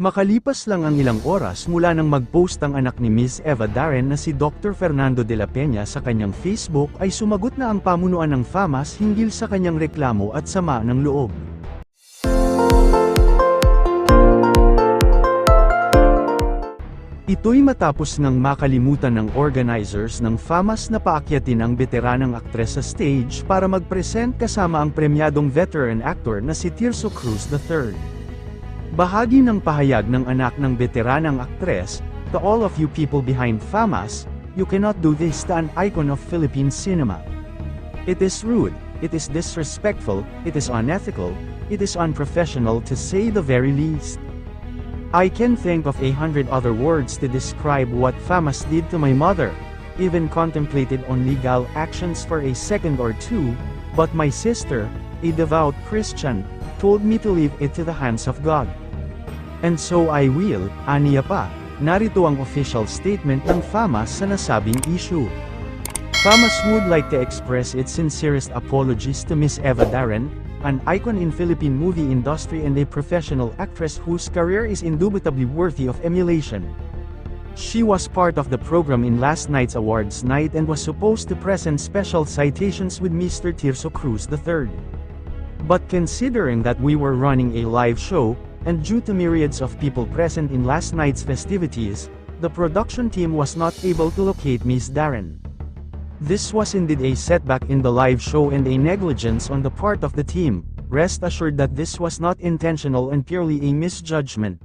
Makalipas lang ang ilang oras mula nang mag-post ang anak ni Ms. Eva Darren na si Dr. Fernando de la Peña sa kanyang Facebook ay sumagot na ang pamunuan ng FAMAS hinggil sa kanyang reklamo at sama ng loob. Ito'y matapos ng makalimutan ng organizers ng FAMAS na paakyatin ang veteranang aktres sa stage para mag-present kasama ang premyadong veteran actor na si Tirso Cruz III. Bahagi ng pahayag ng anak ng veteranang aktres, To all of you people behind FAMAS, you cannot do this to an icon of Philippine cinema. It is rude, it is disrespectful, it is unethical, it is unprofessional to say the very least. I can think of a hundred other words to describe what FAMAS did to my mother, even contemplated on legal actions for a second or two, but my sister, a devout Christian, told me to leave it to the hands of God. And so I will, aniya pa, narito ang official statement ng FAMAS sa nasabing issue. FAMAS would like to express its sincerest apologies to Miss Eva Darren, an icon in Philippine movie industry and a professional actress whose career is indubitably worthy of emulation. She was part of the program in last night's awards night and was supposed to present special citations with Mr. Tirso Cruz III. But considering that we were running a live show, and due to myriads of people present in last night's festivities, the production team was not able to locate Miss Darren. This was indeed a setback in the live show and a negligence on the part of the team. Rest assured that this was not intentional and purely a misjudgment.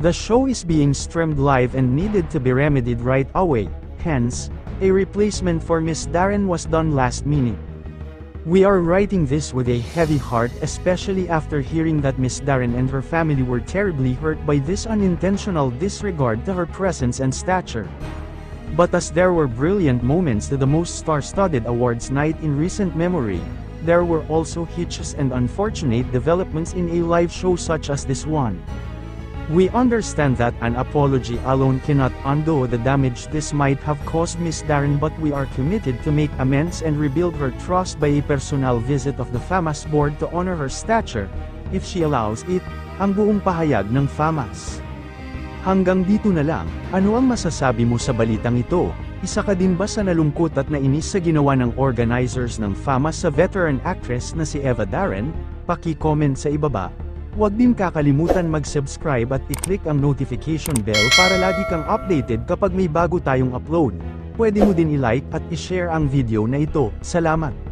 The show is being streamed live and needed to be remedied right away, hence, a replacement for Miss Darren was done last minute. We are writing this with a heavy heart especially after hearing that Miss Darren and her family were terribly hurt by this unintentional disregard to her presence and stature. But as there were brilliant moments to the most star-studded awards night in recent memory, there were also hitches and unfortunate developments in a live show such as this one. We understand that an apology alone cannot undo the damage this might have caused Miss Darren but we are committed to make amends and rebuild her trust by a personal visit of the FAMAS board to honor her stature, if she allows it, ang buong pahayag ng FAMAS. Hanggang dito na lang, ano ang masasabi mo sa balitang ito? Isa ka din ba sa nalungkot at nainis sa ginawa ng organizers ng FAMAS sa veteran actress na si Eva Darren? Paki-comment sa ibaba. Huwag din kakalimutan mag-subscribe at i-click ang notification bell para lagi kang updated kapag may bago tayong upload. Pwede mo din i-like at i-share ang video na ito. Salamat!